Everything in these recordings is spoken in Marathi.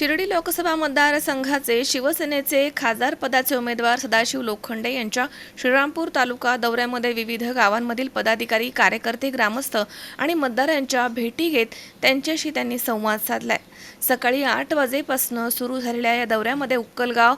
शिर्डी लोकसभा मतदारसंघाचे शिवसेनेचे खासदार पदाचे उमेदवार सदाशिव लोखंडे यांच्या श्रीरामपूर तालुका दौऱ्यामध्ये विविध गावांमधील पदाधिकारी कार्यकर्ते ग्रामस्थ आणि मतदार यांच्या भेटी घेत त्यांच्याशी त्यांनी संवाद साधलाय. सकाळी आठ वाजेपासून सुरू झालेल्या या दौऱ्यामध्ये उक्कलगाव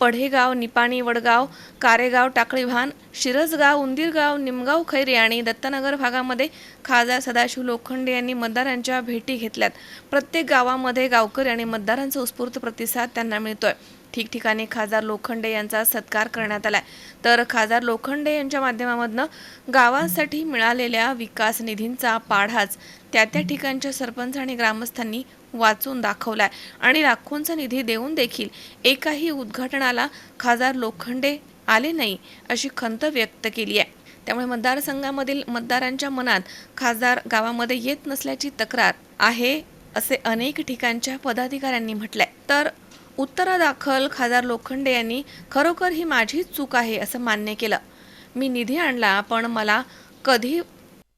पढेगाव निपाणी वडगाव कारेगाव टाकळीभान शिरसगाव उंदीरगाव निमगाव खैरे आणि दत्तनगर भागामध्ये खासदार सदाशिव लोखंडे यांनी मतदारांच्या भेटी घेतल्यात. प्रत्येक गावामध्ये गावकरी आणि मतदारांचा उत्स्फूर्त प्रतिसाद त्यांना मिळतोय. ठिकठिकाणी खासदार लोखंडे यांचा सत्कार करण्यात आला तर खासदार लोखंडे यांच्या माध्यमामधनं गावांसाठी मिळालेल्या विकास निधींचा पाढाच त्या त्या ठिकाणच्या सरपंच आणि ग्रामस्थांनी वाचून दाखवलाय. आणि लाखोंचा निधी देऊन देखील एकाही उद्घाटनाला खासदार लोखंडे आले नाही अशी खंत व्यक्त केली आहे. त्यामुळे मतदारसंघामधील मतदारांच्या मनात खासदार गावामध्ये येत नसल्याची तक्रार आहे असे अनेक ठिकाणच्या पदाधिकाऱ्यांनी म्हटलंय. तर उत्तरादाखल खासदार लोखंडे यांनी खरोखर ही माझीच चूक आहे असं मान्य केलं. मी निधी आणला पण मला कधी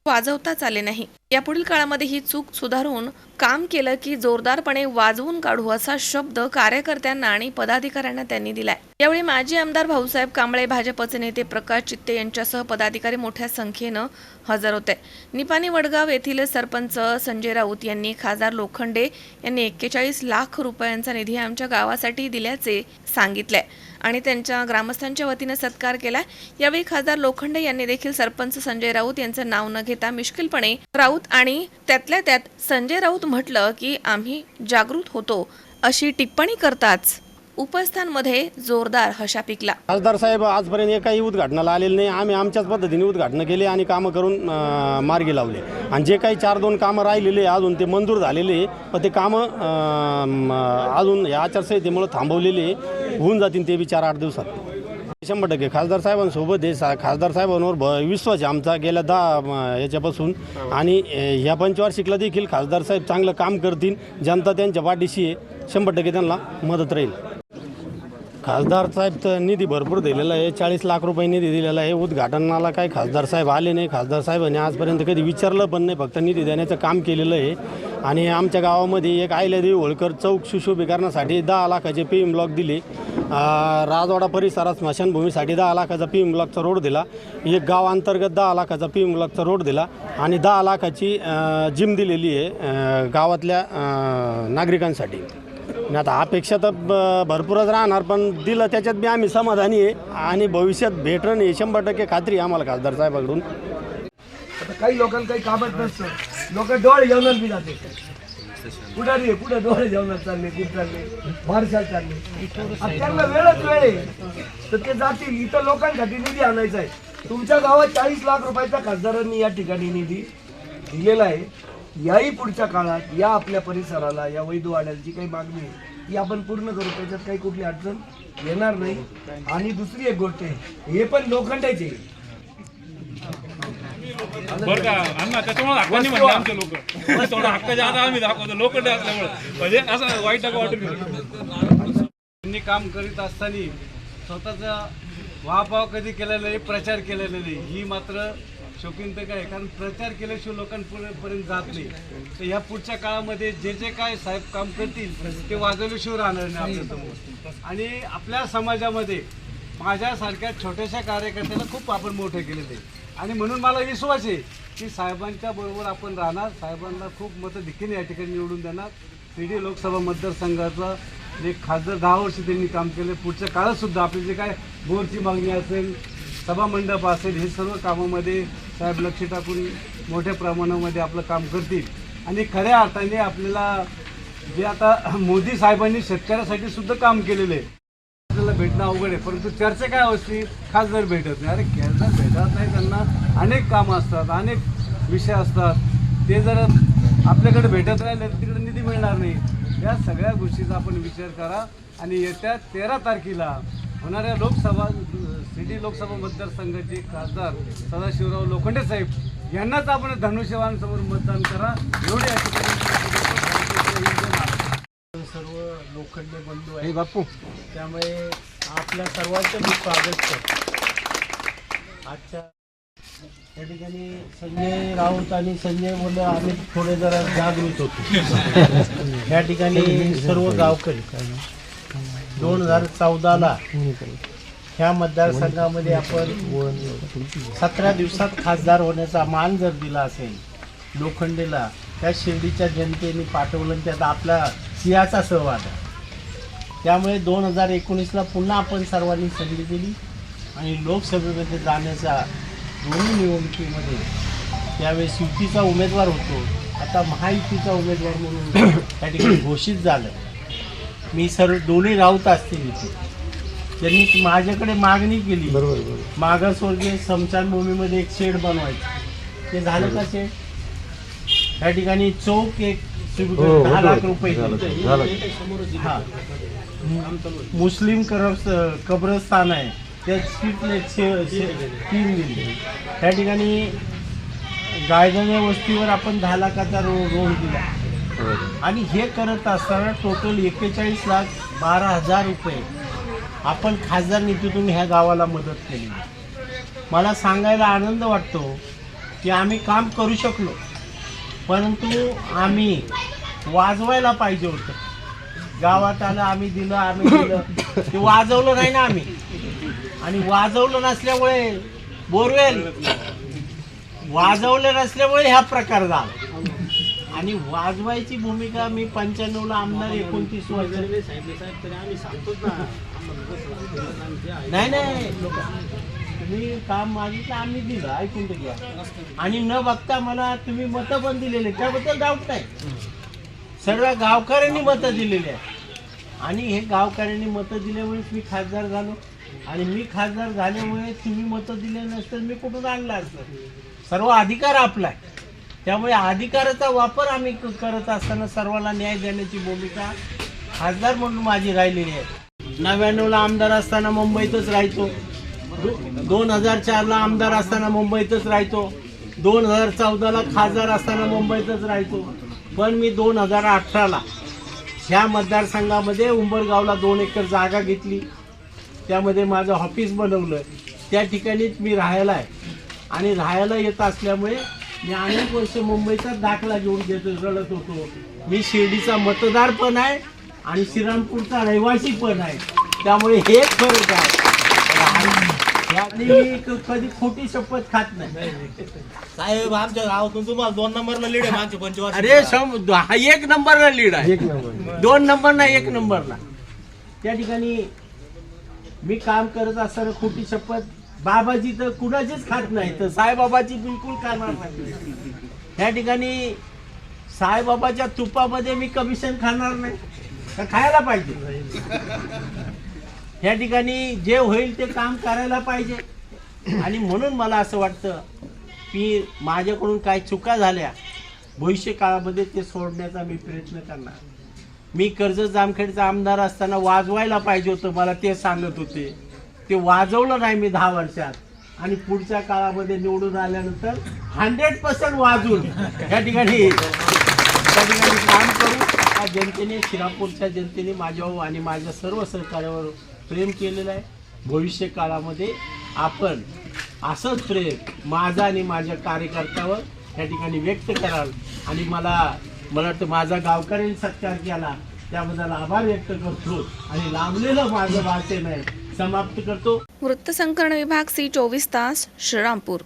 वाजवताच आले नाही. यापुढील काळामध्ये ही चूक सुधारून काम केलं की जोरदारपणे वाजवून काढू असा शब्द कार्यकर्त्यांना आणि पदाधिकाऱ्यांना त्यांनी दिलाय. यावेळी माजी आमदार भाऊसाहेब कांबळे भाजपचे नेते प्रकाश चित्ते यांच्यासह पदाधिकारी मोठ्या संख्येनं हजर होते. निपाणी वडगाव येथील सरपंच संजय राऊत यांनी खासदार लोखंडे यांनी एक्केचाळीस लाख रुपयांचा निधी आमच्या गावासाठी दिल्याचे सांगितले आणि त्यांच्या ग्रामस्थांच्या वतीनं सत्कार केला यावेळी खासदार लोखंडे यांनी देखील सरपंच संजय राऊत यांचं नाव न घेता मिश्किलपणे राऊत आणि त्यातल्या त्यात संजय राऊत म्हटलं की आम्ही जागृत होतो अशी टिप्पणी करताच उपस्थांमध्ये जोरदार हशा पिकला. खासदार साहेब आजपर्यंत एकाही उद्घाटनाला आलेले नाही. आम्ही आमच्याच पद्धतीने उद्घाटनं केले आणि कामं करून अं, मार्गी लावले. आणि जे काही चार दोन कामं राहिलेले आहे अजून ते मंजूर झालेले आहे पण ते कामं अं, म, अजून या आचारसंहितेमुळं थांबवलेले आहे. होऊन जातील ते बी चार आठ दिवसात. शंभर टक्के. खासदार साहेबांसोबत आहे. सा खासदार साहेबांवर भ विश्वास आहे आमचा. गेल्या दहा म, याच्यापासून. आणि ह्या पंचवार्षिकला देखील खासदार साहेब चांगलं काम करतील. जनता त्यांच्या पाठीशी आहे. शंभर टक्के त्यांना मदत राहील. खासदार साहेब तर निधी भरपूर दिलेला आहे. चाळीस लाख रुपये निधी दिलेला आहे. उद्घाटनाला काही खासदार साहेब आले नाही. खासदार साहेबांनी आजपर्यंत कधी विचारलं पण नाही. फक्त निधी देण्याचं काम केलेलं आहे. आणि आमच्या गावामध्ये एक आयल्यादेवी होळकर चौक सुशोभीकरणासाठी दहा लाखाचे पी एम ब्लॉक दिले. राजवाडा परिसरात स्मशानभूमीसाठी दहा लाखाचा पी एम ब्लॉकचा रोड दिला. एक गाव अंतर्गत दहा लाखाचा पी एम ब्लॉकचा रोड दिला आणि दहा लाखाची जिम दिलेली आहे गावातल्या नागरिकांसाठी. आता अपेक्षा तर भरपूरच राहणार पण दिलं त्याच्यात बी आम्ही समाधानी आहे आणि भविष्यात भेटणं हे शंभर टक्के खात्री आम्हाला खासदार साहेबाकडून. काही लोकांना काही कामच नसतं. लोक डोळे जेवणात बी जाते. कुठं रे? कुठं डोळे जेवणात चालले कुठं चालले? मार्शाल चालले. त्यांना वेळच वेळ. आहे तर ते जातील. इथं लोकांसाठी निधी आणायचा आहे. तुमच्या गावात चाळीस लाख रुपयाचा खासदारांनी या ठिकाणी निधी दिलेला आहे. याही पुढच्या काळात या आपल्या परिसराला या वैधवाड्याची जी काही मागणी आहे ती आपण पूर्ण करू. त्याच्यात काही कुठली अडचण येणार नाही. आणि दुसरी एक गोष्ट आहे हे पण लोखंडाचे. बरं का अण्णा त्याच्यामुळे हक्काने म्हणले आमचे लोक. थोडा हक्क जादा आम्ही दाखवतो लोक असल्यामुळे. म्हणजे असं वाईट वाटून घेऊ. त्यांनी काम करीत असताना स्वतःचा वाहपाव कधी केलेला नाही प्रचार केलेला नाही. ही मात्र शौकीन तर काय? कारण प्रचार केल्याशिवाय लोकांपर्यंत जात नाही. तर ह्या पुढच्या काळामध्ये जे जे काय साहेब काम करतील ते वाजवल्याशिवाय राहणार नाही आपल्यासमोर आणि आपल्या समाजामध्ये माझ्यासारख्या छोट्याशा कार्यकर्त्याला खूप आपण मोठं केलेलं आहे आणि म्हणून मला विश्वास आहे की साहेबांच्या बरोबर आपण राहणार. साहेबांना खूप मतं देखील या ठिकाणी निवडून देणार. शिर्डी लोकसभा मतदारसंघाचं जे खासदार दहा वर्ष त्यांनी काम केले पुढच्या काळातसुद्धा आपली जे काय बोरची मागणी असेल सभामंडप असेल हे सर्व कामामध्ये साहेब लक्ष टाकून मोठ्या प्रमाणामध्ये आपलं काम करतील. आणि खऱ्या अर्थाने आपल्याला जे आता मोदी साहेबांनी शेतकऱ्यासाठी सुद्धा काम केलेलं आहे. भेटणं अवघड आहे. परंतु चर्चा काय असते खासदार भेटत नाही. अरे खासदार भेटत नाही त्यांना. अनेक कामं असतात अनेक विषय असतात. ते जर आपल्याकडे भेटत राहिले तर तिकडे निधी मिळणार नाही. या सगळ्या गोष्टीचा आपण विचार करा. आणि येत्या तेरा तारखेला होणाऱ्या लोकसभा सिटी लोकसभा मतदारसंघाचे खासदार सदाशिवराव लोखंडे साहेब यांनाच आपण धनुष्यवांसमोर मतदान करा. एवढे सर्व लोखंडे बंधू हे आहेत बापू. त्यामुळे आपल्या सर्वांचं मी स्वागत करतो. आजच्या त्या ठिकाणी संजय राऊत आणि संजय मुलं आम्ही थोडे जरा जागृत होतो. या ठिकाणी सर्व गावकरी दोन हजार चौदाला ह्या मतदारसंघामध्ये आपण सतरा दिवसात खासदार होण्याचा मान जर दिला असेल लोखंडेला त्या शिर्डीच्या जनतेने पाठवलं त्यात आपला सिंहाचा सहभाग आहे. त्यामुळे दोन हजार एकोणीसला पुन्हा आपण सर्वांनी संधी दिली आणि लोकसभेमध्ये जाण्याच्या दोन्ही निवडणुकीमध्ये त्यावेळेस युतीचा उमेदवार होतो. आता महायुतीचा उमेदवार म्हणून त्या ठिकाणी घोषित झालं. मी सर्व दोन्ही राऊत असतील इथे. त्यांनी माझ्याकडे मागणी केली. मागासवर्गीय स्मशानभूमीमध्ये एक शेड बनवायचं. ते झालं का शेड? त्या ठिकाणी चौक एक सुरू दहा लाख रुपये दिले. हा मुस्लिम करब्स कब्रस्तान आहे. त्या स्ट्रीटला तीन दिले. त्या ठिकाणी गायधने वस्तीवर आपण दहा लाखाचा रो रोड दिला. आणि हे करत असताना टोटल एक्केचाळीस लाख बारा हजार रुपये आपण खासदार निधीतून ह्या गावाला मदत केली. मला सांगायला आनंद वाटतो की आम्ही काम करू शकलो. परंतु आम्ही वाजवायला पाहिजे होतं. गावात आलं आम्ही दिलं आम्ही दिलं. ते वाजवलं नाही ना आम्ही. आणि वाजवलं नसल्यामुळे बोरवेल. वाजवलं नसल्यामुळे ह्या प्रकार झाला. आणि वाजवायची भूमिका मी पंच्याण्णवला आमदार एकोणतीस वर्ष नाही नाही. तुम्ही काम मागितलं आम्ही दिलं ऐकून तर घ्या. आणि न बघता मला तुम्ही मतं पण दिलेले त्याबद्दल डाऊट नाही. सर्व गावकऱ्यांनी मतं दिलेली आहे आणि हे गावकऱ्यांनी मतं दिल्यामुळेच मी खासदार झालो. आणि मी खासदार झाल्यामुळे तुम्ही मतं दिले नसतं मी कुठून आणलं असतं? सर्व अधिकार आपला आहे. त्यामुळे अधिकाराचा वापर आम्ही करत असताना सर्वांना न्याय देण्याची भूमिका खासदार म्हणून माझी राहिलेली आहे. नव्याण्णवला आमदार असताना मुंबईतच राहायचो दोन हजार चारला आमदार असताना मुंबईतच राहायचो दोन हजार चौदाला खासदार असताना मुंबईतच राहायचो पण मी दोन हजार अठराला ह्या मतदारसंघामध्ये उंबरगावला दोन एकर जागा घेतली. त्यामध्ये माझं ऑफिस बनवलं. त्या ठिकाणीच मी राहायला आहे. आणि राहायला येत असल्यामुळे मी अनेक वर्ष मुंबईचा दाखला घेऊन देतो रडत होतो. मी शिर्डीचा मतदार पण आहे आणि श्रीरामपूरचा रहिवासी पण आहे. त्यामुळे हे फरक आहे. आणि मी क- कधी खोटी शपथ खात नाही. साहेब आमच्या गावातून तुम्हाला दोन नंबरला लीड आहे मागच्या पंचवार्षिक अरे सम हा एक नंबरला लीड आहे. दोन नंबर. ना एक नंबरला त्या ठिकाणी मी काम करत असताना खोटी शपथ बाबाजी तर कुणाचीच खात नाही तर साईबाबाची बिलकुल करणार नाही. त्या ठिकाणी साईबाबाच्या तुपामध्ये मी कमिशन खाणार नाही. तर खायला पाहिजे. या ठिकाणी जे होईल ते काम करायला पाहिजे. आणि म्हणून मला असं वाटतं की माझ्याकडून काय चुका झाल्या भविष्य काळामध्ये ते सोडण्याचा मी प्रयत्न करणार. मी कर्ज जामखेडचा आमदार असताना वाजवायला पाहिजे होतं मला ते सांगत होते. ते वाजवलं नाही मी दहा वर्षात. आणि पुढच्या काळामध्ये निवडून आल्यानंतर हंड्रेड पर्सेंट वाजून या ठिकाणी त्या ठिकाणी काम करू त्या जनतेने श्रीरामपूरच्या जनतेने माझ्यावर आणि माझ्या सर्व सहकार्यावर प्रेम केलेलं आहे. भविष्य काळामध्ये आपण असंच प्रेम माझा आणि माझ्या कार्यकर्त्यावर या ठिकाणी व्यक्त कराल. आणि मला मला वाटतं माझा गावकऱ्यांनी सत्कार केला त्याबद्दल आभार व्यक्त करतो आणि लांबलेलं माझं भाषण आहे. समाप्त करतो. वृत्तसंकलन विभाग सी चोवीस तास श्रीरामपूर.